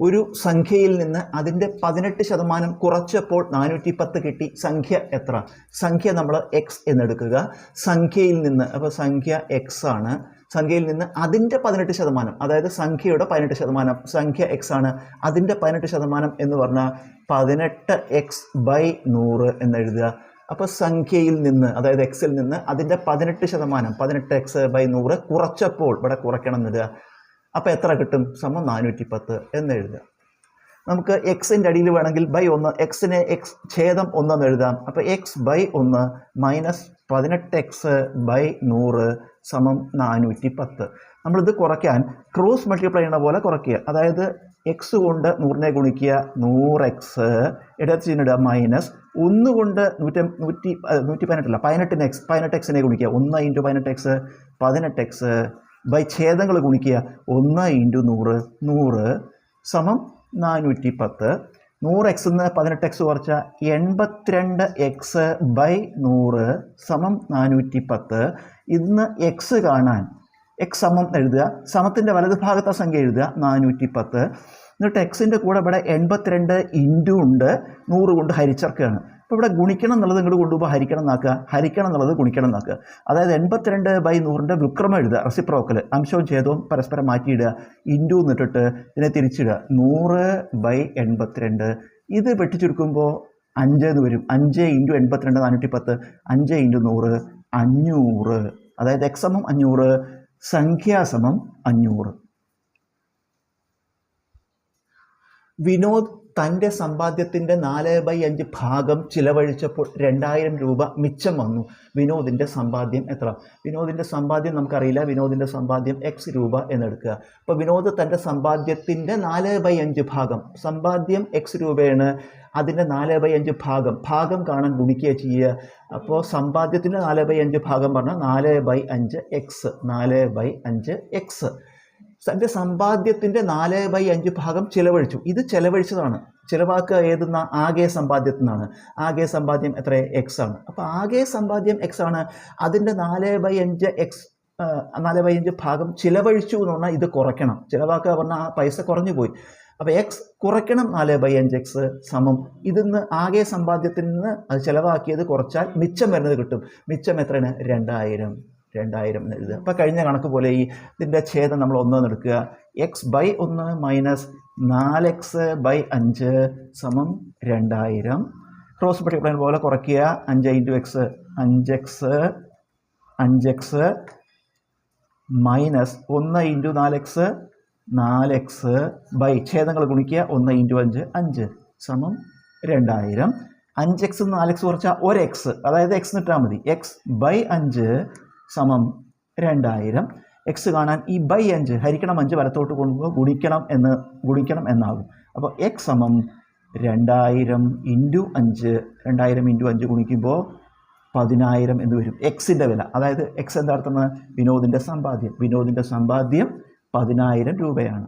ഒരു സംഖ്യയിൽ നിന്ന് അതിന്റെ പതിനെട്ട് ശതമാനം കുറച്ചപ്പോൾ നാനൂറ്റി പത്ത് കിട്ടി. സംഖ്യ എത്ര? സംഖ്യ നമ്മൾ എക്സ് എന്നെടുക്കുക. സംഖ്യയിൽ നിന്ന് അപ്പോൾ സംഖ്യ എക്സ് ആണ്. സംഖ്യയിൽ നിന്ന് അതിന്റെ പതിനെട്ട് ശതമാനം അതായത് സംഖ്യയുടെ പതിനെട്ട് ശതമാനം സംഖ്യ എക്സ് ആണ്. അതിന്റെ പതിനെട്ട് ശതമാനം എന്ന് പറഞ്ഞാൽ പതിനെട്ട് എക്സ് ബൈ നൂറ് എന്നെഴുതുക. അപ്പോൾ സംഖ്യയിൽ നിന്ന് അതായത് എക്സിൽ നിന്ന് അതിന്റെ പതിനെട്ട് ശതമാനം പതിനെട്ട് എക്സ് ബൈ നൂറ് കുറച്ചപ്പോൾ ഇവിടെ കുറയ്ക്കണം എന്നിടുക അപ്പോൾ എത്ര കിട്ടും? സമം നാനൂറ്റി പത്ത് എന്നെഴുതുക നമുക്ക് എക്സിന്റെ അടിയിൽ വേണമെങ്കിൽ ബൈ ഒന്ന് എക്സിനെ എക്സ് ഛേദം ഒന്നെന്ന് എഴുതാം. അപ്പോൾ എക്സ് ബൈ ഒന്ന് മൈനസ് പതിനെട്ട് എക്സ് ബൈ നൂറ് സമം നാനൂറ്റി പത്ത് നമ്മളിത് കുറയ്ക്കാൻ ക്രോസ് മൾട്ടിപ്ലൈ ചെയ്യുന്ന പോലെ കുറയ്ക്കുക. അതായത് എക്സ് കൊണ്ട് നൂറിനെ ഗുണിക്കുക നൂറ് എക്സ് ഇടത്ത് ചിഹ്നിടുക മൈനസ് ഒന്ന് കൊണ്ട് നൂറ്റി നൂറ്റി നൂറ്റി പതിനെട്ടല്ല പതിനെട്ടിന് എക്സ് പതിനെട്ട് എക്സിനെ ഗുണിക്കുക. ഒന്ന് ഇന്റു പതിനെട്ട് എക്സ് പതിനെട്ട് എക്സ് ബൈ ഛേദങ്ങൾ ഗുണിക്കുക ഒന്ന് ഇന്റു നൂറ് നൂറ് സമം നാനൂറ്റി പത്ത്. നൂറ് എക്സ് നിന്ന് പതിനെട്ട് എക്സ് കുറച്ച എൺപത്തിരണ്ട് എക്സ് ബൈ നൂറ് സമം നാനൂറ്റി പത്ത്. ഇന്ന് എക്സ് കാണാൻ എക്സ് സമം എഴുതുക. സമത്തിന്റെ വലതുഭാഗത്തെ സംഖ്യ എഴുതുക നാനൂറ്റി പത്ത്. എന്നിട്ട് എക്സിന്റെ കൂടെ ഇവിടെ എൺപത്തിരണ്ട് ഇന്റു ഉണ്ട്. നൂറ് കൊണ്ട് ഹരിച്ചേർക്കുകയാണ് അപ്പോൾ ഇവിടെ ഗുണിക്കണം എന്നുള്ളത് ഇങ്ങോട്ട് കൊണ്ടുപോകുമ്പോൾ ഹരിക്കണം എന്നാക്കുക ഹരിക്കണം എന്നുള്ളത് ഗുണിക്കണം എന്നാക്കുക അതായത് എൺപത്തിരണ്ട് ബൈ നൂറിന്റെ വിക്രമം എഴുതുക റെസിപ്രോക്കൽ അംശവും ഛേദവും പരസ്പരം മാറ്റിയിടുക ഇൻഡു എന്നിട്ടിട്ട് ഇതിനെ തിരിച്ചിടുക. നൂറ് ബൈ എൺപത്തിരണ്ട്. ഇത് വെട്ടിച്ചുരുക്കുമ്പോൾ അഞ്ച് എന്ന് വരും. അഞ്ച് ഇന്റു എൺപത്തിരണ്ട് നാനൂറ്റി പത്ത് അഞ്ച് ഇന്റു നൂറ് അഞ്ഞൂറ്. അതായത് എക്സമം അഞ്ഞൂറ് സംഖ്യാസമം അഞ്ഞൂറ്. വിനോദ് തന്റെ സമ്പാദ്യത്തിന്റെ നാല് ബൈ അഞ്ച് ഭാഗം ചിലവഴിച്ചപ്പോൾ രണ്ടായിരം രൂപ മിച്ചം വന്നു. വിനോദിന്റെ സമ്പാദ്യം എത്ര? വിനോദിന്റെ സമ്പാദ്യം നമുക്കറിയില്ല. വിനോദിന്റെ സമ്പാദ്യം എക്സ് രൂപ എന്നെടുക്കുക. അപ്പോൾ വിനോദ് തന്റെ സമ്പാദ്യത്തിന്റെ നാല് ബൈ അഞ്ച് ഭാഗം. സമ്പാദ്യം എക്സ് രൂപയാണ്. അതിന്റെ നാല് ബൈ അഞ്ച് ഭാഗം. ഭാഗം കാണാൻ ഗുണിക്കുക ചെയ്യുക. അപ്പോൾ സമ്പാദ്യത്തിന്റെ നാല് ബൈ അഞ്ച് ഭാഗം പറഞ്ഞാൽ നാല് ബൈ അഞ്ച് എക്സ് നാല് ബൈ അഞ്ച് എക്സ് തന്റെ സമ്പാദ്യത്തിന്റെ നാല് ബൈ അഞ്ച് ഭാഗം ചിലവഴിച്ചു. ഇത് ചിലവഴിച്ചതാണ്. ചിലവാക്കുക ഏതെന്ന ആകെ സമ്പാദ്യത്തിൽ നിന്നാണ്. ആകെ സമ്പാദ്യം എത്ര? എക്സ് ആണ്. അപ്പോൾ ആകെ സമ്പാദ്യം എക്സ് ആണ്. അതിന്റെ നാല് ബൈ അഞ്ച് എക്സ് നാല് ബൈ അഞ്ച് ഭാഗം ചിലവഴിച്ചു എന്ന് പറഞ്ഞാൽ ഇത് കുറയ്ക്കണം. ചിലവാക്കുക പറഞ്ഞാൽ ആ പൈസ കുറഞ്ഞു പോയി. അപ്പോൾ എക്സ് കുറയ്ക്കണം നാല് ബൈ അഞ്ച് എക്സ് സമം. ഇതിൽ നിന്ന് ആകെ സമ്പാദ്യത്തിൽ നിന്ന് അത് ചിലവാക്കിയത് കുറച്ചാൽ മിച്ചം വരുന്നത് കിട്ടും. മിച്ചം എത്രയാണ്? രണ്ടായിരം. രണ്ടായിരം എന്ന് എഴുതുക. അപ്പോൾ കഴിഞ്ഞ കണക്ക് പോലെ ഈ ഇതിന്റെ ഛേദം നമ്മൾ ഒന്ന് എടുക്കുക. എക്സ് ബൈ ഒന്ന് മൈനസ് നാല് എക്സ് ബൈ അഞ്ച് സമം രണ്ടായിരം. ക്രോസ് മൾട്ടിപ്ലൈൻ പോലെ കുറയ്ക്കുക. അഞ്ച് ഇന്റു എക്സ് അഞ്ച് എക്സ് അഞ്ച് എക്സ് മൈനസ് ഒന്ന് ഇന്റു നാല് എക്സ് നാല് എക്സ് ബൈ ഛേദങ്ങൾ ഗുണിക്കുക. ഒന്ന് ഇന്റു അഞ്ച് അഞ്ച് സമം രണ്ടായിരം. അഞ്ച് എക്സ് നാല് എക്സ് കുറച്ചാൽ ഒരു എക്സ് അതായത് എക്സ് ഇട്ടാൽ മതി. എക്സ് ബൈ അഞ്ച് സമം രണ്ടായിരം. എക്സ് കാണാൻ ഈ ബൈ അഞ്ച് ഹരിക്കണം അഞ്ച് വലത്തോട്ട് കൊണ്ടുപോകുമ്പോൾ ഗുണിക്കണം എന്ന് ഗുണിക്കണം എന്നാകും. അപ്പോൾ എക്സ് സമം രണ്ടായിരം ഇന്റു അഞ്ച് രണ്ടായിരം ഇന്റു അഞ്ച് ഗുണിക്കുമ്പോൾ പതിനായിരം എന്ന് വരും. എക്സിന്റെ വില. അതായത് എക്സ് എന്താ വിനോദിന്റെ സമ്പാദ്യം. വിനോദിന്റെ സമ്പാദ്യം പതിനായിരം രൂപയാണ്.